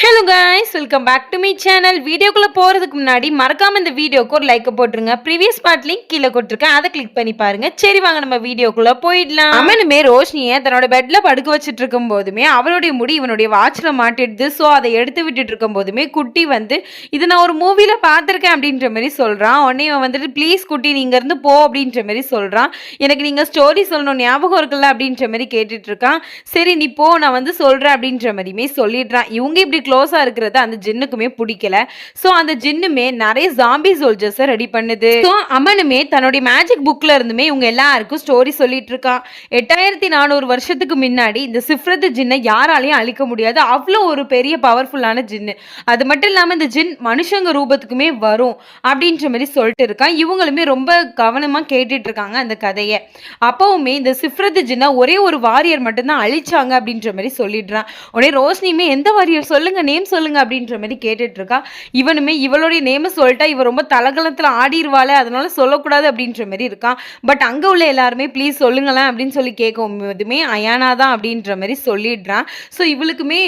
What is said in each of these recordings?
Hello guys welcome back to me channel வீடியோக்குள்ளே போகிறதுக்கு முன்னாடி மறக்காமல் இந்த வீடியோக்கு ஒரு லைக் போட்டுருங்க. ப்ரீவியஸ் பார்ட் லிங்க் கீழே கொடுத்துருக்கேன். அதை கிளிக் பண்ணி பாருங்க. சரி வாங்க நம்ம வீடியோக்குள்ளே போயிடலாம். அவனுமே ரோஷினியை தன்னோட பெட்டில் படுக்க வச்சுட்டு இருக்கும் போதுமே அவருடைய முடி இவனுடைய வாட்சில் மாட்டிடுது. ஸோ அதை எடுத்து விட்டுட்டு இருக்கும் போதுமே குட்டி வந்து இது நான் ஒரு மூவியில் பார்த்துருக்கேன் அப்படின்ற மாதிரி சொல்கிறான் உடனே இவன் வந்துட்டு ப்ளீஸ் குட்டி நீங்கள் இருந்து போ அப்படின்ற மாதிரி சொல்கிறான் எனக்கு நீங்கள் ஸ்டோரி சொல்லணும் ஞாபகம் இருக்குல்ல அப்படின்ற மாதிரி கேட்டுட்ருக்கான் சரி நீ போ நான் வந்து சொல்கிறேன் அப்படின்ற மாதிரியுமே சொல்லிடுறான். இவங்க இப்படி க்ளோஸா இருக்கிறது அந்த ஜின்னுக்குமே பிடிக்கல. ஸோ அந்த ஜின்னுமே நிறைய ஜாம்பி சோல்ஜர்ஸை ரெடி பண்ணுது. ஸோ அமனுமே தன்னுடைய மேஜிக் புக்ல இருந்துமே இவங்க எல்லாருக்கும் ஸ்டோரி சொல்லிட்டு இருக்கான் எட்டாயிரத்தி நானூறு வருஷத்துக்கு முன்னாடி இந்த சிஃப்ரத்து ஜின்னை யாராலையும் அழிக்க முடியாது. அவ்வளோ ஒரு பெரிய பவர்ஃபுல்லான ஜின்னு. அது மட்டும் இல்லாமல் இந்த ஜின் மனுஷங்க ரூபத்துக்குமே வரும் அப்படின்ற மாதிரி சொல்லிட்டு இருக்கான் இவங்களுமே ரொம்ப கவனமாக கேட்டுட்டு இருக்காங்க அந்த கதையை. அப்பவுமே இந்த சிஃப்ரத்து ஜின்னா ஒரே ஒரு வாரியர் மட்டும்தான் அழிச்சாங்க அப்படின்ற மாதிரி சொல்லிடுறான். உடனே ரோஷினியுமே எந்த வாரியர்? சொல்லுங்க நேம் சொல்லுங்க அப்படின்ற மாதிரி கேட்டுட்டு இருக்கா இவனுமே இவளுடைய நேமை சொல்லிட்டா இவ ரொம்ப தலகலத்தில் ஆடிடுவாள் அதனால சொல்லக்கூடாது அப்படின்ற மாதிரி இருக்கான் பட் அங்கே உள்ள எல்லாருமே ப்ளீஸ் சொல்லுங்களேன் அப்படின்னு சொல்லி கேட்கும் போதுமே அயானா தான் அப்படின்ற மாதிரி சொல்லிடுறான் ஸோ இவளுக்குமே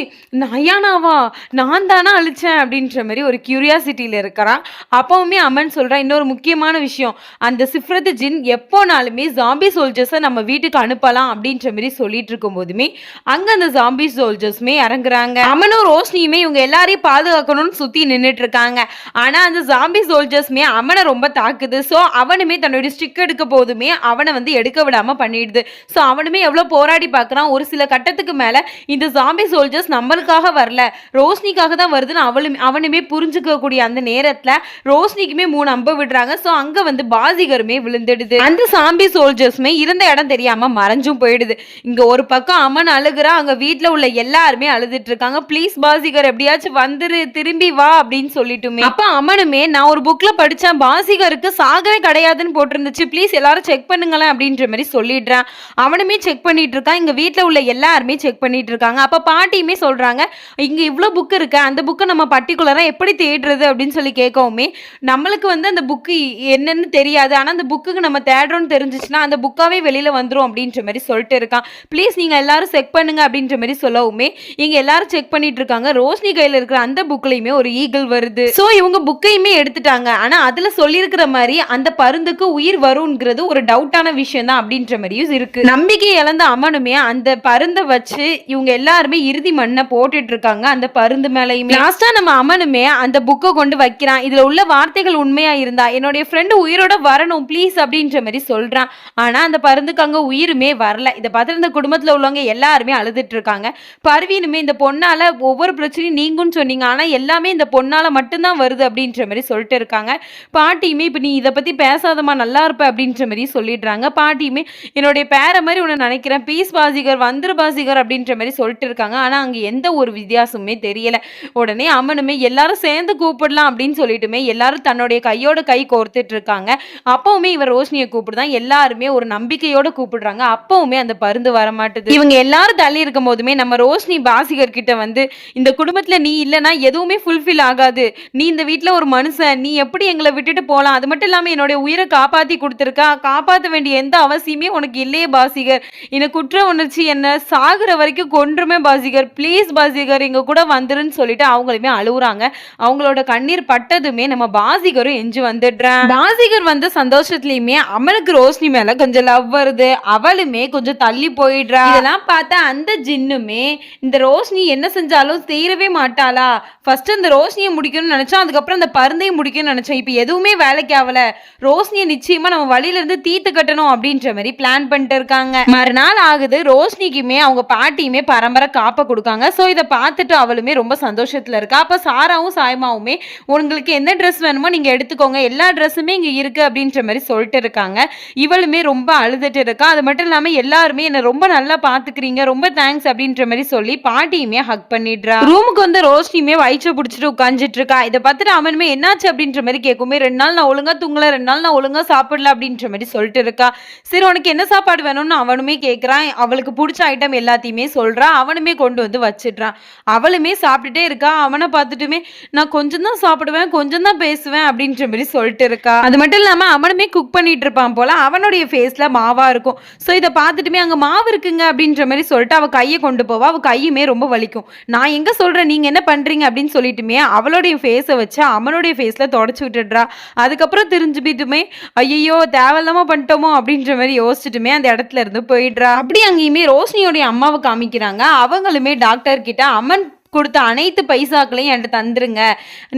அயானாவா? நான் தானே அழிச்சேன் அப்படின்ற மாதிரி ஒரு கியூரியாசிட்டியில் இருக்கிறான் அப்பவுமே அம்மன் சொல்கிறான் இன்னொரு முக்கியமான விஷயம். அந்த சிஃப்ரத் ஜின் எப்போனாலுமே ஜாம்பி சோல்ஜர்ஸை நம்ம வீட்டுக்கு அனுப்பலாம் அப்படின்ற மாதிரி சொல்லிட்டு இருக்கும் போதுமே அங்கே அந்த ஜாம்பி சோல்ஜர்ஸுமே இறங்குறாங்க. அமனும் ரோஷினியுமே இவங்க எல்லாரையும் பாதுகாக்கணும்னு சுற்றி நின்றுட்டு இருக்காங்க ஆனால் அந்த ஜாம்பி சோல்ஜர்ஸ்மே அவனை ரொம்ப தாக்குது. ஸோ அவனுமே தன்னுடைய ஸ்டிக் எடுக்க போதுமே அவனை வந்து எடுக்க விடாமல் பண்ணிடுது. ஸோ அவனுமே எவ்வளோ போராடி பார்க்குறான் ஒரு சில கட்டத்துக்கு மேலே இந்த ஜாம்பி சோல்ஜர்ஸ் நம்மளுக்காக வரல. ரோஷினிக்காக தான் வருதுன்னு அவளும் அவனுமே புரிஞ்சுக்கக்கூடிய அந்த நேரத்தில் ரோஷினிக்குமே மூணு அம்பு விடுறாங்க. ஸோ அங்கே வந்து பாசிகருமே விழுந்துடுது. அந்த சாம்பி சோல்ஜர்ஸுமே இருந்த இடம் தெரியாமல் மறைஞ்சும் போயிடுது. இங்கே ஒரு பக்கம் அம்மன் அழுகுறா அங்கே வீட்டில் உள்ள எல்லாருமே அழுதுட்டு இருக்காங்க ப்ளீஸ் பாசிகர் எப்படியாச்சும் வந்துரு திரும்பி வா அப்படின்னு சொல்லிட்டுமே. அப்போ அமனுமே நான் ஒரு புக்கில் படித்தேன் பாசிகருக்கு சாகவே கிடையாதுன்னு போட்டிருந்துச்சு. ப்ளீஸ் எல்லாரும் செக் பண்ணுங்களேன் அப்படின்ற மாதிரி சொல்லிடுறேன். அவனுமே செக் பண்ணிட்டு இருக்கான். இங்க வீட்டில் உள்ள எல்லாருமே செக் பண்ணிட்டு இருக்காங்க. அப்போ பாட்டியுமே சொல்கிறாங்க இங்கே இவ்வளோ புக் இருக்கு. அந்த புக்கை நம்ம பர்டிகுலராக எப்படி தேடுறது? அப்படின்னு சொல்லி கேட்கவுமே நம்மளுக்கு வந்து அந்த புக்கு என்னன்னு தெரியாது. ஆனால் அந்த புக்குக்கு நம்ம தேடுறோம்னு தெரிஞ்சிச்சுன்னா அந்த புக்காவே வெளியில் வந்துடும் அப்படின்ற மாதிரி சொல்லிட்டு இருக்கான். ப்ளீஸ் நீங்கள் எல்லாரும் செக் பண்ணுங்க அப்படின்ற மாதிரி சொல்லவுமே இங்கே எல்லாரும் செக் பண்ணிட்டு இருக்காங்க. ரோஷினி கையில் இருக்கிற அந்த புக்லையுமே ஒரு ஈகிள் வருது. ஸோ இவங்க புக்கையுமே எடுத்துட்டாங்க. ஆனால் அதில் சொல்லியிருக்கிற மாதிரி அந்த பருந்துக்கு உயிர் வருங்கிறது ஒரு டவுட்டான விஷயம் தான் அப்படின்ற மாதிரியும் இருக்கு. நம்பிக்கை இழந்த அமனுமே அந்த பருந்தை வச்சு இவங்க எல்லாருமே இறுதி மண்ணை போட்டுட்டு இருக்காங்க அந்த பருந்து மேலையுமே. லாஸ்டா நம்ம அமனுமே அந்த புக்கை கொண்டு வைக்கிறான். இதுல உள்ள வார்த்தைகள் உண்மையா இருந்தா என்னுடைய ஃப்ரெண்டு உயிரோட வரணும் ப்ளீஸ் அப்படின்ற மாதிரி சொல்றான். ஆனா அந்த பருந்துக்கு அங்க உயிருமே வரல. இதை பார்த்து இந்த குடும்பத்துல உள்ளவங்க எல்லாருமே அழுதுட்டு இருக்காங்க. பர்வீனுமே இந்த பொண்ணால ஒவ்வொரு பிரச்சனையும் நீங்கும்னு சொன்னீங்க. ஆனா எல்லாமே இந்த பொண்ணால மட்டும்தான் வருது அப்படின்ற மாதிரி சொல்லிட்டு இருக்காங்க. பாட்டியுமே இப்போ நீ இதை பத்தி பேசாதம்மா நல்லா இருப்ப அப்படின்ற மாதிரி சொல்லிடுறாங்க. பாட்டியுமே என்னுடைய பேரை மாதிரி உன்னை நினைக்கிறேன். பீஸ் பாசிகர் வந்துரு பாசிகர் அப்படின்ற மாதிரி சொல்லிட்டு இருக்காங்க. ஆனா அங்க எந்த ஒரு வித்தியாசமுமே தெரியல. உடனே அம்மனுமே எல்லாரும் சேர்ந்து கூப்பிடலாம் அப்படின்னு சொல்லிட்டுமே எல்லாரும் தன்னுடைய கையோட கை கோர்த்துட்டு இருக்காங்க. அப்பவுமே இவர் ரோஷினியை கூப்பிடுதான். எல்லாருமே ஒரு நம்பிக்கையோட கூப்பிடுறாங்க. அப்பவுமே அந்த பருந்து வர மாட்டுது இவங்க எல்லாரும் தள்ளி இருக்கும் போதுமே நம்ம ரோஷினி பாசிகர் கிட்ட வந்து இந்த குடும்பத்துல நீ இல்லைன்னா எதுவுமே ஃபுல்ஃபில் ஆகாது. நீ இந்த வீட்ல ஒரு மனுஷன். நீ எப்படி எங்களை விட்டுட்டு போகலாம் அது மட்டும் இல்லாம என்னுடைய உயிரை காப்பாத்தி கொடுத்துருக்கா? காப்பாற்ற வேண்டிய எந்த அவசியமே உனக்கு இல்லையே பாசிகர். என்னை குற்ற உணர்ச்சி என்ன சாகுற வரைக்கும் கொன்றுமே பாசிகர். ப்ளீஸ் பாசிகர் இங்க கூட வந்துருன்னு சொல்லிட்டு அவங்களுமே அழுகுறாங்க அவங்களோட கண்ணீர் பட்டதுமே நம்ம பாசிகரும் எஞ்சி வந்துடுறேன். பாசிகர் வந்த சந்தோஷத்துலயுமே அமலுக்கு ரோஷினி மேல கொஞ்சம் லவ் வருது. அவளுமே கொஞ்சம் தள்ளி போயிடுறா. இதெல்லாம் பார்த்தா அந்த ஜின்னுமே இந்த ரோஷினி என்ன செஞ்சாலும் தீரவே மாட்டாளா? ஃபர்ஸ்ட் அந்த ரோஷினியை முடிக்கணும்னு நினைச்சோம் அதுக்கப்புறம் அந்த பருந்தையும் முடிக்கணும்னு நினைச்சோம். இப்போ எதுவுமே வேலைக்கு ஆகல ரோஷினியை நிச்சயமா நம்ம வழியில இருந்து தீர்த்து கட்டணும் அப்படின்ற மாதிரி பிளான் பண்ணிட்டு இருக்காங்க. மறுநாள் ஆகுது ரோஷினிக்குமே அவங்க பாட்டியுமே பரம்பரை காப்பை கொடுக்காங்க. ஸோ இதை பார்த்துட்டு அவளுமே ரொம்ப சந்தோஷத்துல இருக்கா. அப்போ சாராவும் சாயமாவுமே உங்களுக்கு எந்த ட்ரெஸ் வேணுமோ நீங்க எடுத்துக்கோங்க. எல்லா ட்ரெஸ்ஸுமே இங்க இருக்கு அப்படின்ற மாதிரி சொல்லிட்டு இருக்காங்க. இவளுமே ரொம்ப அழுதுட்டு இருக்கா. அது மட்டும் இல்லாம எல்லாருமே என்ன ரொம்ப நல்லா பாத்துக்கிறீங்க ரொம்ப தேங்க்ஸ் அப்படின்ற மாதிரி சொல்லி பாட்டியுமே ஹக் பண்ணிடுறா. ரூமுக்கு வந்து ரோஷினியுமே வயிற்ற பிடிச்சிட்டு உட்காந்துட்டு இருக்கா? இதை பார்த்துட்டு அவனுமே என்னாச்சு அப்படின்ற மாதிரி கேட்குமே ரெண்டு நாள் நான் ஒழுங்கா தூங்கல ரெண்டு நாள் நான் ஒழுங்கா சாப்பிடல அப்படின்ற மாதிரி சொல்லிட்டு இருக்கா. சரி உனக்கு என்ன சாப்பாடு வேணும்னு அவனுமே கேட்குறான். அவளுக்கு பிடிச்ச ஐட்டம் எல்லாத்தையுமே சொல்றான் அவனுமே கொண்டு வந்து வச்சிடுறான். அவளுமே சாப்பிட்டுட்டே இருக்கா. அவனை பார்த்துட்டுமே நான் கொஞ்சம் தான் சாப்பிடுவேன் கொஞ்சம் தான் பேசுவேன் அப்படின்ற மாதிரி சொல்லிட்டு இருக்கா. அது மட்டும் இல்லாம அவனுமே குக் பண்ணிட்டு இருப்பான் போல அவனுடைய ஃபேஸ்ல மாவா இருக்கும். ஸோ இதை பார்த்துட்டுமே அங்க மாவு இருக்குங்க அப்படின்ற மாதிரி சொல்லிட்டு அவ கையை கொண்டு போவா. அவ கையுமே ரொம்ப வலிக்கும். நான் எங்க என்ன சொல்ற? நீங்க என்ன பண்றீங்க அப்படின்னு சொல்லிட்டுமே அவளுடைய ஃபேஸை வச்சு அம்மனுடைய ஃபேஸ்ல தொடச்சு விட்டுடுறா. அதுக்கப்புறம் தெரிஞ்சுபிட்டுமே ஐயோ தேவையில்லாமல் பண்ணிட்டோமோ? அப்படின்ற மாதிரி யோசிச்சுட்டுமே அந்த இடத்துல இருந்து போயிடுறா. அப்படி அங்கேயுமே ரோஷினியோடைய அம்மாவை காமிக்கிறாங்க. அவங்களுமே டாக்டர் கிட்ட அமன் கொடுத்த அனைத்து பைசாக்களையும் என்கிட்ட தந்துருங்க.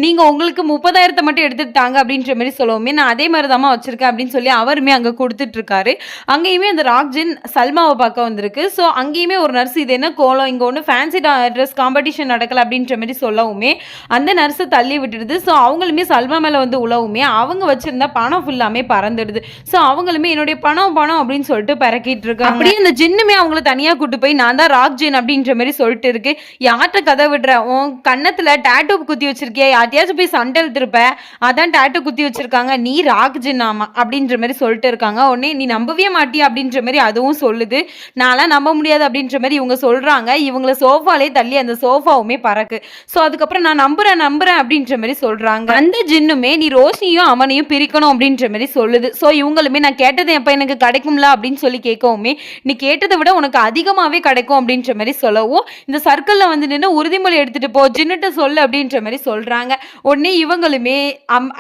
நீங்கள் உங்களுக்கு முப்பதாயிரத்தை மட்டும் எடுத்துட்டு தாங்க அப்படின்ற மாதிரி சொல்லவுமே நான் அதே மாதிரி தாம்மா வச்சுருக்கேன் அப்படின்னு சொல்லி அவருமே அங்கே கொடுத்துட்ருக்காரு. அங்கேயுமே அந்த ராக்ஜின் சல்மாவை பார்க்க வந்திருக்கு. ஸோ அங்கேயுமே ஒரு நர்ஸ் இது என்ன கோலம் இங்கே ஒன்று ஃபேன்சி ட்ரெஸ் காம்படிஷன் நடக்கல அப்படின்ற மாதிரி சொல்லவுமே அந்த நர்ஸை தள்ளி விட்டுடுது. ஸோ அவங்களுமே சல்மா மேலே வந்து உழவுமே அவங்க வச்சுருந்தா பணம் ஃபுல்லாமே பறந்துடுது. ஸோ அவங்களுமே என்னுடைய பணம் பணம் அப்படின்னு சொல்லிட்டு பறக்கிட்டு இருக்காங்க அப்படியே அந்த ஜின்னுமே அவங்கள தனியாக கூட்டு போய் நான் தான் ராக் ஜின் அப்படின்ற மாதிரி சொல்லிட்டு இருக்கு யார்கிட்ட கதை விடுற உன் கன்னத்தில் டேட்டூ குத்தி வச்சிருக்கியா யார்ட்டையாச்சும் போய் சண்டை இழுத்துருப்ப அதான் டேட்டூ குத்தி வச்சிருக்காங்க. நீ ராக் அப்படின்ற மாதிரி சொல்லிட்டு இருக்காங்க. உடனே நீ நம்பவே மாட்டியா அப்படின்ற மாதிரி அதுவும் சொல்லுது. நான்லாம் நம்ப முடியாது அப்படின்ற மாதிரி இவங்க சொல்றாங்க. இவங்கள சோஃபாலே தள்ளி அந்த சோஃபாவுமே பறக்கு. ஸோ அதுக்கப்புறம் நான் நம்புறேன் நம்புறேன் அப்படின்ற மாதிரி சொல்றாங்க. அந்த ஜின்னுமே நீ ரோஷினியும் அவனையும் பிரிக்கணும் அப்படின்ற மாதிரி சொல்லுது. ஸோ இவங்களுமே நான் கேட்டது எப்போ எனக்கு கிடைக்கும்ல அப்படின்னு சொல்லி கேட்கவுமே நீ கேட்டதை விட உனக்கு அதிகமாகவே கிடைக்கும் அப்படின்ற மாதிரி சொல்லவும் இந்த சர்க்கிளில் வந்து நின்று பிரதிமொழி எடுத்துட்டு போ ஜின்னுட்ட சொல்லு அப்படின்ற மாதிரி சொல்றாங்க. உடனே இவங்களுமே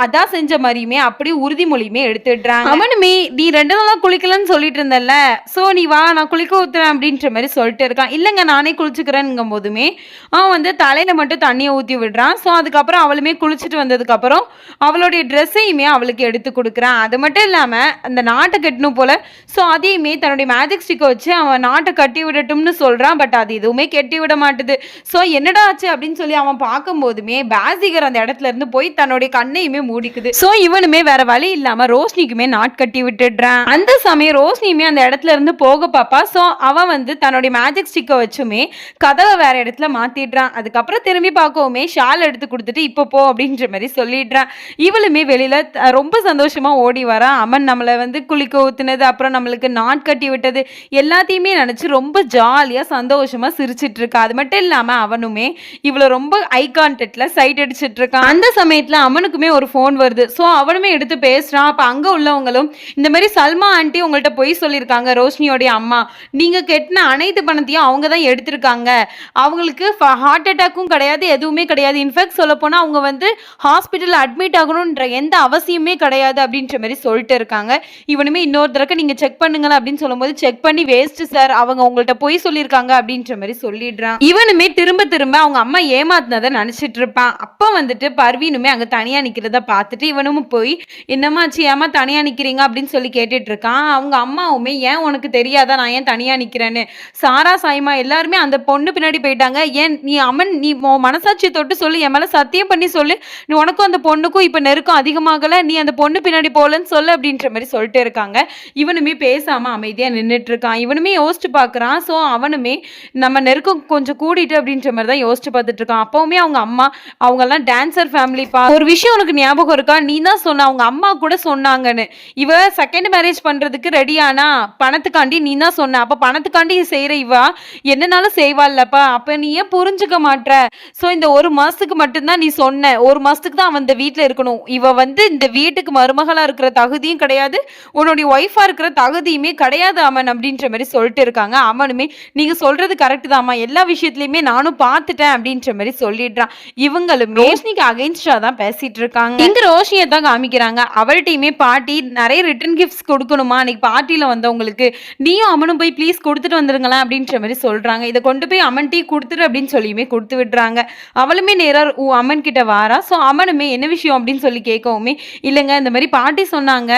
அதான் செஞ்ச மாதிரியுமே அப்படியே உறுதிமொழியுமே எடுத்துடுறாங்க. அவனுமே நீ ரெண்டு நாளா குளிக்கலன்னு சொல்லிட்டு இருந்தல சோ நீ வா நான் குளிக்க ஊத்துறேன் அப்படின்ற மாதிரி சொல்லிட்டு இருக்கான். இல்லைங்க நானே குளிச்சுக்கிறேன்னுங்கும் போதுமே அவன் வந்து தலையில மட்டும் தண்ணியை ஊற்றி விடுறான். ஸோ அதுக்கப்புறம் அவளுமே குளிச்சுட்டு வந்ததுக்கப்புறம் அவளுடைய ட்ரெஸ்ஸையுமே அவளுக்கு எடுத்து கொடுக்குறான். அது மட்டும் இல்லாமல் அந்த நாட்டை கட்டணும் போல ஸோ அதையுமே தன்னுடைய மேஜிக் ஸ்டிக்கை வச்சு அவன் நாட்டை கட்டி விடட்டும்னு சொல்கிறான் பட் அது எதுவுமே கட்டி விட மாட்டுது. ஸோ என்னடா ஆச்சு அப்படின்னு சொல்லி அவன் பார்க்கும்போதுமே பாசிகர் அந்த இடத்துல இருந்து போய் தன்னுடைய கண்ணையுமே மூடிக்குது. ஸோ இவனுமே வேற வழி இல்லாமல் ரோஷினிக்குமே நாட் கட்டி விட்டுடுறான். அந்த சமயம் ரோஷினியுமே அந்த இடத்துல இருந்து போக பாப்பா. ஸோ அவன் வந்து தன்னுடைய மேஜிக் ஸ்டிக்கை வச்சுமே கதவை வேற இடத்துல மாத்திடுறான். அதுக்கப்புறம் திரும்பி பார்க்கவுமே ஷால் எடுத்து கொடுத்துட்டு இப்போ போ அப்படின்ற மாதிரி சொல்லிடுறான். இவளுமே வெளியில ரொம்ப சந்தோஷமா ஓடி வரான் அமன் நம்மளை வந்து குளிக்க ஊத்துனது அப்புறம் நம்மளுக்கு நாட் கட்டி விட்டது எல்லாத்தையுமே நினைச்சு ரொம்ப ஜாலியா சந்தோஷமா சிரிச்சிட்டு இருக்கா. அது மட்டும் இல்லாம அவனும் இவ்வளவு ரொம்ப ஐ கான்டெக்டில் சைட் அடிச்சிட்டு இருக்கான் அந்த சமயத்தில் அவனுக்குமே ஒரு ஃபோன் வருது. ஸோ அவனுமே எடுத்து பேசுகிறான் அப்போ அங்க உள்ளவங்களும் இந்த மாதிரி சல்மா ஆண்டி உங்கள்கிட்ட பொய் சொல்லியிருக்காங்க ரோஷினியோடைய அம்மா. நீங்க கெட்டின அனைத்து பணத்தையும் அவங்க தான் எடுத்திருக்காங்க. அவங்களுக்கு ஹார்ட் அட்டாக்கும் கிடையாது எதுவுமே கிடையாது. இன்ஃபேக்ட் சொல்ல அவங்க வந்து ஹாஸ்பிட்டலில் அட்மிட் ஆகணுன்ற எந்த அவசியமே கிடையாது அப்படின்ற மாதிரி சொல்லிட்டு இருக்காங்க. இவனுமே இன்னொரு தடவை நீங்க செக் பண்ணுங்களேன் அப்படின்னு சொல்லும்போது செக் பண்ணி வேஸ்ட் சார் அவங்க உங்கள்கிட்ட பொய் சொல்லியிருக்காங்க அப்படின்ற மாதிரி சொல்லிடுறான். இவனுமே திரும்ப திரும்ப அவங்க அம்மா ஏமாத்தினதை நினச்சிட்டு இருப்பான். அப்போ வந்துட்டு பர்வீனுமே அங்கே தனியாக நிற்கிறத பார்த்துட்டு இவனும் போய் என்னம்மாச்சு ஏமா தனியாக நிற்கிறீங்க அப்படின்னு சொல்லி கேட்டுட்டு இருக்கான். அவங்க அம்மாவுமே ஏன் உனக்கு தெரியாதா? நான் ஏன் தனியாக நிற்கிறேன்னு சாரா சாய்மா எல்லாருமே அந்த பொண்ணு பின்னாடி போயிட்டாங்க. ஏன் நீ அம்மன் நீ மனசாட்சியை தொட்டு சொல்லு. என் மேலே சத்தியம் பண்ணி சொல்லு. நீ உனக்கும் அந்த பொண்ணுக்கும் இப்போ நெருக்கம் அதிகமாகலை. நீ அந்த பொண்ணு பின்னாடி போகலன்னு சொல்லு அப்படின்ற மாதிரி சொல்லிட்டு இருக்காங்க. இவனுமே பேசாமல் அமைதியாக நின்றுட்டு இருக்கான். இவனுமே யோசிச்சு பார்க்குறான் ஸோ அவனுமே நம்ம நெருக்கம் கொஞ்சம் கூடிட்டு அப்படின்ற மாதிரி தான் யோசிச்சு பார்த்துட்டு இருக்கான். அப்பவுமே அவங்க அம்மா அவங்க எல்லாம் டான்சர் ஃபேமிலிப்பா ஒரு விஷயம் உனக்கு ஞாபகம் இருக்கா? நீ தான் சொன்ன அவங்க அம்மா கூட சொன்னாங்கன்னு. இவ செகண்ட் மேரேஜ் பண்றதுக்கு ரெடியானா பணத்துக்காண்டி நீ தான் சொன்ன. அப்ப பணத்துக்காண்டி செய்யற இவா என்னனாலும் செய்வாள்லப்பா. அப்ப நீ ஏன் புரிஞ்சுக்க மாட்ற? ஸோ இந்த ஒரு மாசத்துக்கு மட்டும்தான் நீ சொன்ன. ஒரு மாசத்துக்கு தான் அவன் இந்த வீட்டில் இருக்கணும். இவ வந்து இந்த வீட்டுக்கு மருமகளா இருக்கிற தகுதியும் கிடையாது. உன்னுடைய ஒய்ஃபா இருக்கிற தகுதியுமே கிடையாது அமன் அப்படின்ற மாதிரி சொல்லிட்டு இருக்காங்க. அவனுமே நீங்க சொல்றது கரெக்ட் தான் எல்லா விஷயத்துலயுமே நானும் பா பார்த்துட்டேன் அப்படின்ற மாதிரி சொல்லிடுறான். இவங்களும் ரோஷினிக்கு அகைன்ஸ்டா தான் பேசிட்டு இருக்காங்க இங்க ரோஷினியை தான் காமிக்கிறாங்க. அவள்கிட்டயுமே பாட்டி நிறைய ரிட்டர்ன் கிஃப்ட்ஸ் கொடுக்கணுமா? அன்னைக்கு பார்ட்டியில வந்தவங்களுக்கு நீயும் அமனும் போய் ப்ளீஸ் கொடுத்துட்டு வந்துருங்களேன் அப்படின்ற மாதிரி சொல்றாங்க. இதை கொண்டு போய் அமன் டீ கொடுத்துரு அப்படின்னு சொல்லியுமே கொடுத்து விடுறாங்க. அவளுமே நேரா உ அமன் கிட்ட வாரா. ஸோ அமனுமே என்ன விஷயம் அப்படின்னு சொல்லி கேட்கவுமே இல்லைங்க இந்த மாதிரி பாட்டி சொன்னாங்க.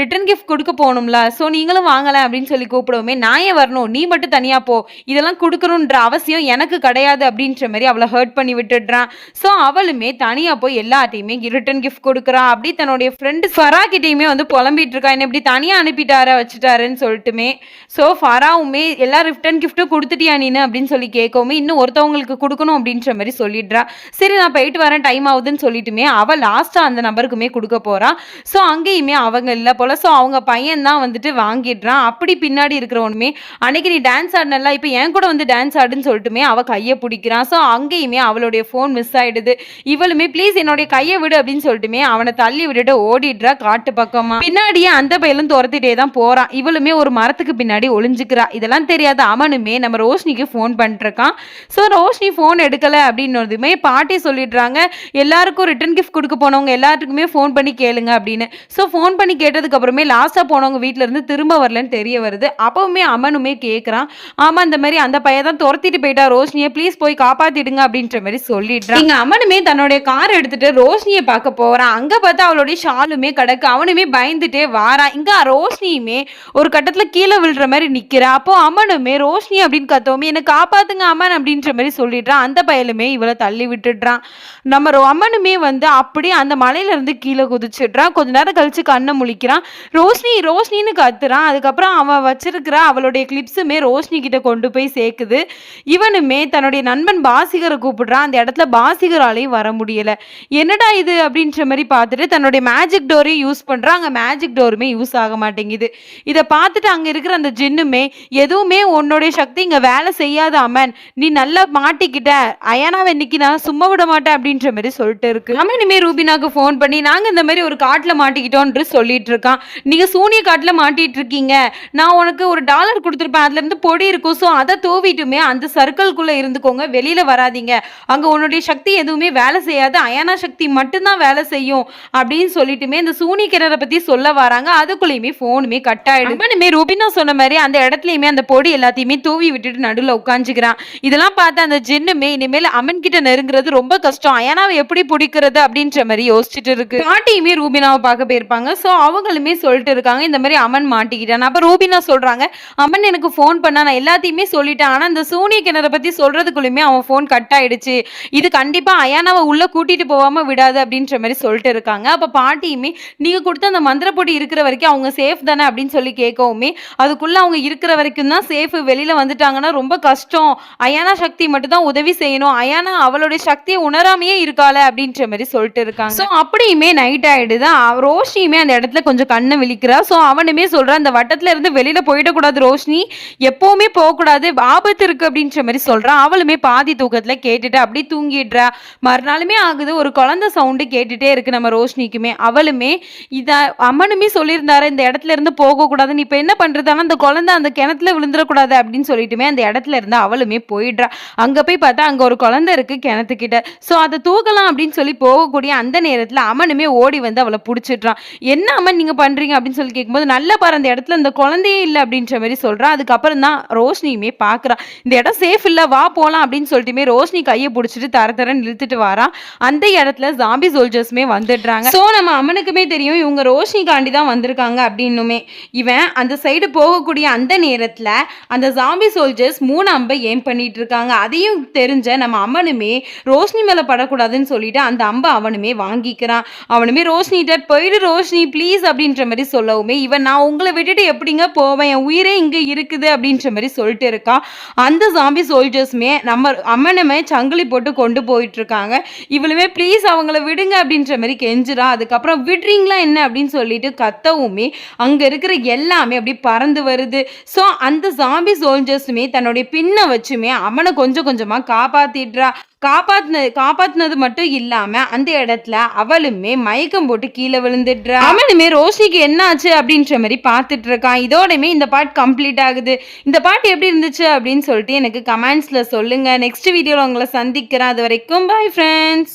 ரிட்டர்ன் கிஃப்ட் கொடுக்க போகணும்ல. ஸோ நீங்களும் வாங்கல அப்படின்னு சொல்லி கூப்பிடவுமே நான் ஏன் வரணும்? நீ மட்டும் தனியா போ. இதெல்லாம் கொடுக்கணுன்ற அவசியம் எனக்கு கிடையாது அப்படின்ற மாதிரி அவளை ஹர்ட் பண்ணி விட்டுடுறான். ஸோ அவளுமே தனியாக போய் எல்லாத்தையுமே ரிட்டன் கிஃப்ட் கொடுக்குறா. அப்படி தன்னுடைய ஃப்ரெண்டு ஃபரா கிட்டேயுமே வந்து புலம்பிட்டு இருக்கா. என்ன இப்படி தனியாக அனுப்பிட்டார வச்சுட்டாருன்னு சொல்லிட்டுமே. ஸோ ஃபராவுமே எல்லா ரிட்டன் கிஃப்ட்டும் கொடுத்துட்டியா நீனு அப்படின்னு சொல்லி கேட்கவுமே இன்னும் ஒருத்தவங்களுக்கு கொடுக்கணும் அப்படின்ற மாதிரி சொல்லிடுறா. சரி நான் போயிட்டு வரேன் டைம் ஆகுதுன்னு சொல்லிட்டுமே அவள் லாஸ்ட்டாக அந்த நபருக்குமே கொடுக்க போகிறான் ஸோ அங்கேயுமே அவங்க இல்லை போல. ஸோ அவங்க பையன் தான் வந்துட்டு வாங்கிடுறான். அப்படி பின்னாடி இருக்கிறவனுமே அன்னைக்கு நீ டான்ஸ் ஆடினல இப்போ என் கூட வந்து டான்ஸ் ஆடுன்னு சொல்லிட்டுமே அவள் கையை பிடிக்கிறான் நிக்கிறான். ஸோ அங்கேயுமே அவளுடைய ஃபோன் மிஸ் ஆயிடுது. இவளுமே ப்ளீஸ் என்னுடைய கையை விடு அப்படின்னு சொல்லிட்டுமே அவனை தள்ளி விட்டுட்டு ஓடிடுறா காட்டு பக்கமா. பின்னாடியே அந்த பையலும் துரத்திட்டே தான் போறான். இவளுமே ஒரு மரத்துக்கு பின்னாடி ஒளிஞ்சுக்கிறா. இதெல்லாம் தெரியாத அவனுமே நம்ம ரோஷினிக்கு ஃபோன் பண்ணிட்டுருக்கான். ஸோ ரோஷினி ஃபோன் எடுக்கல அப்படின்னதுமே பாட்டி சொல்லிடுறாங்க எல்லாருக்கும் ரிட்டர்ன் கிஃப்ட் கொடுக்க போனவங்க எல்லாத்துக்குமே ஃபோன் பண்ணி கேளுங்க அப்படின்னு. ஸோ ஃபோன் பண்ணி கேட்டதுக்கு அப்புறமே லாஸ்ட்டாக போனவங்க வீட்ல இருந்து திரும்ப வரலன்னு தெரிய வருது. அப்பவுமே அமனுமே கேட்குறான். ஆமா அந்த மாதிரி அந்த பையன் தான் துரத்திட்டு போயிட்டா ரோஷினியை ப்ளீஸ் போய் காப்பாத்திடுங்க அப்படின்ற மாதிரி சொல்லிடுறான். இங்க அமனுமே தன்னுடைய கார் எடுத்துட்டு ரோஷினியை பார்க்க போறான். அங்க பார்த்தா அவளுடைய ஷாலுமே கிடக்கு. அவனுமே பயந்துட்டே வாரான். இங்க ரோஷினியுமே ஒரு கட்டத்துல கீழே விழுற மாதிரி நிக்கிறா. அப்போ அமனுமே ரோஷினி அப்படின்னு கத்தவுமே என்ன காப்பாத்துங்க அமன் அப்படின்ற மாதிரி சொல்லிடுறான். அந்த பயலுமே இவளை தள்ளி விட்டுடுறான். நம்ம ரோ- அமனுமே வந்து அப்படியே அந்த மலையில இருந்து கீழே குதிச்சிடுறான். கொஞ்ச நேரம் கழிச்சு கண்ணை முழிக்கிறான். ரோஷினி ரோஷினின்னு கத்துறான். அதுக்கப்புறம் அவன் வச்சிருக்கிற அவளுடைய கிளிப்ஸுமே ரோஷினி கிட்ட கொண்டு போய் சேர்க்குது. இவனுமே தன்னுடைய நண்பன் பாசிகரை கூப்பிடுறான். அந்த இடத்துல பாசிகராலையும் வர முடியல. என்னடா இது அப்படின்ற மாதிரி பார்த்துட்டு தன்னுடைய மேஜிக் டோரையும் யூஸ் பண்றான். அங்க மேஜிக் டோருமே யூஸ் ஆக மாட்டேங்குது. இதை பார்த்துட்டு அங்க இருக்கிற அந்த ஜின்னுமே எதுவுமே உன்னுடைய சக்தி இங்க வேலை செய்யாத அமன். நீ நல்லா மாட்டிக்கிட்ட. அயனாவை இன்னைக்கு நான் சும்மா விட மாட்டேன் அப்படின்ற மாதிரி சொல்லிட்டு இருக்கு. அமனுமே ரூபினாக்கு ஃபோன் பண்ணி நாங்க இந்த மாதிரி ஒரு காட்டுல மாட்டிக்கிட்டோம்னு சொல்லிட்டு இருக்கான். நீங்க சூனிய காட்டுல மாட்டிட்டு இருக்கீங்க. நான் உனக்கு ஒரு டாலர் கொடுத்துருப்பேன். அதுல இருந்து பொடி இருக்கும். ஸோ அதை தூவிட்டுமே அந்த சர்க்கிள்குள்ள இருந்துக்கோங்க. வெளியில வராதீங்க. அங்க உன்னுடைய சக்தி எதுவுமே வேலை செய்யாது. அயானா சக்தி மட்டும்தான் வேலை செய்யும் அப்படின்னு சொல்லிட்டுமே இந்த சூனி கிணறை பத்தி சொல்ல வராங்க. அதுக்குள்ளேயுமே ஃபோனுமே கட் ஆயிடும். அமனுமே ரூபினா சொன்ன மாதிரி அந்த இடத்துலயுமே அந்த பொடி எல்லாத்தையுமே தூவி விட்டுட்டு நடுவில் உட்காந்துக்கிறான். இதெல்லாம் பார்த்து அந்த ஜின்னுமே இனிமேல் அமன் கிட்ட நெருங்குறது ரொம்ப கஷ்டம். அயானாவை எப்படி பிடிக்கிறது அப்படின்ற மாதிரி யோசிச்சுட்டு இருக்கு. பாட்டியுமே ரூபினாவை பார்க்க போயிருப்பாங்க. ஸோ அவங்களுமே சொல்லிட்டு இருக்காங்க இந்த மாதிரி அமன் மாட்டிக்கிட்டான். அப்ப ரூபினா சொல்றாங்க அமன் எனக்கு ஃபோன் பண்ணா நான் எல்லாத்தையுமே சொல்லிட்டேன். ஆனா இந்த சூனிய கிணறை பத்தி சொல்றதுக்குள்ளயுமே அவன் ஃபோன் கட் ஆயிடுச்சு. இது கண்டிப்பா அயானாவை உள்ள கூட்டிட்டு போகாம விடாது அப்படின்ற மாதிரி சொல்லிட்டு இருக்காங்க. அப்ப பாட்டியுமே நீங்க கொடுத்த அந்த மந்திரப்பொடி இருக்கிற வரைக்கும் அவங்க சேஃப் தானே அப்படின்னு சொல்லி கேட்கவுமே அதுக்குள்ள அவங்க இருக்கிற வரைக்கும் தான் சேஃப் வெளியில வந்துட்டாங்கன்னா ரொம்ப கஷ்டம். அயானா சக்தி மட்டும் தான் உதவி செய்யணும். அயானா அவளுடைய சக்தியை உணராமையே இருக்காள அப்படின்ற மாதிரி சொல்லிட்டு இருக்காங்க. ஸோ அப்படியுமே நைட் ஆயிடுது. அவ- அந்த இடத்துல கொஞ்சம் கண்ணை விழிக்கிறா. ஸோ அவனுமே சொல்றான் அந்த வட்டத்துல இருந்து வெளியில போயிடக்கூடாது ரோஷினி. எப்பவுமே போகக்கூடாது. ஆபத்து இருக்கு அப்படின்ற மாதிரி சொல்றான். அவளுமே பாதி தூக்கத்தில் கேட்டுட்டு அப்படியே தூங்கிடுறா. மறுநாளுமே ஆகுது ஒரு குழந்தை சவுண்டு கேட்டுட்டே இருக்கு நம்ம ரோஷினிக்குமே. அவளுமே இதை அம்மனுமே சொல்லியிருந்தாரு இந்த இடத்துல இருந்து போகக்கூடாதுன்னு. இப்போ என்ன பண்ணுறதுனா அந்த குழந்தை அந்த கிணத்துல விழுந்துடக்கூடாது அப்படின்னு சொல்லிட்டுமே அந்த இடத்துல இருந்து அவளுமே போயிடுறா. அங்கே போய் பார்த்தா அங்கே ஒரு குழந்தை இருக்கு கிணத்துக்கிட்ட. ஸோ அதை தூக்கலாம் அப்படின்னு சொல்லி போகக்கூடிய அந்த நேரத்தில் அம்மனுமே ஓடி வந்து அவளை பிடிச்சிட்றான் என்ன அம்மன் நீங்கள் பண்ணுறீங்க அப்படின்னு சொல்லி கேட்கும்போது நல்லா பாரு அந்த இடத்துல இந்த குழந்தையே இல்லை அப்படின்ற மாதிரி சொல்கிறான் அதுக்கப்புறம் தான் ரோஷினியுமே பார்க்குறான். இந்த இடம் சேஃப் இல்லை வா போகலாம் அப்படின்னு சொல்லிட்டுமே ரோஷினி கையை பிடிச்சிட்டு தர தரன்னு இழுத்துட்டு வாரான். அந்த இடத்துல ஜாம்பி சோல்ஜர்ஸுமே வந்துடுறாங்க. ஸோ நம்ம அம்மனுக்குமே தெரியும் இவங்க ரோஷினிக்காண்டி தான் வந்திருக்காங்க அப்படின்னுமே. இவன் அந்த சைடு போகக்கூடிய அந்த நேரத்தில் அந்த ஜாம்பி சோல்ஜர்ஸ் மூணு அம்பை ஏம் பண்ணிட்டு இருக்காங்க. அதையும் தெரிஞ்ச நம்ம அம்மனுமே ரோஷினி மேலே படக்கூடாதுன்னு சொல்லிட்டு அந்த அம்பை அவனுமே வாங்கிக்கிறான். அவனுமே ரோஷினிட்ட போயிடு ரோஷினி ப்ளீஸ் அப்படின்ற மாதிரி சொல்லவுமே இவன் நான் உங்களை விட்டுட்டு எப்படிங்க போவேன் என் உயிரே இங்கே இருக்குது அப்படின்ற மாதிரி சொல்லிட்டு இருக்கான். அந்த ஜாம்பி சோல்ஜர்ஸுமே நம்ம அம்மனமே சங்கிலி போட்டு கொண்டு போயிட்டு இருக்காங்க. இவளுமே ப்ளீஸ் அவங்கள விடுங்க அப்படின்ற மாதிரி கெஞ்சிரா அதுக்கப்புறம் விடுறீங்களா என்ன அப்படின்னு சொல்லிட்டு கத்தவுமே அங்க இருக்கிற எல்லாமே அப்படியே பறந்து வருது. ஸோ அந்த ஜாம்பி சோல்ஜர்ஸுமே தன்னுடைய பின்ன வச்சுமே அம்மனை கொஞ்சம் கொஞ்சமா காப்பாத்திடுறா. காப்பாத்துன காப்பாத்துனது மட்டும் இல்லாம அந்த இடத்துல அவளுமே மயக்கம் போட்டு கீழே விழுந்துடுறா. அவனுமே ரோஷிக்கு என்ன ஆச்சு அப்படின்ற மாதிரி பார்த்துட்டு இருக்கான். இதோடமே இந்த பாட் கம்ப்ளீட் ஆகுது. இந்த பாட்டு எப்படி இருந்துச்சு அப்படின்னு சொல்லிட்டு எனக்கு கமெண்ட்ஸ்ல சொல்லுங்க. நெக்ஸ்ட் வீடியோவில் உங்களை சந்திக்கிறேன். அது வரைக்கும் பாய் ஃப்ரெண்ட்ஸ்.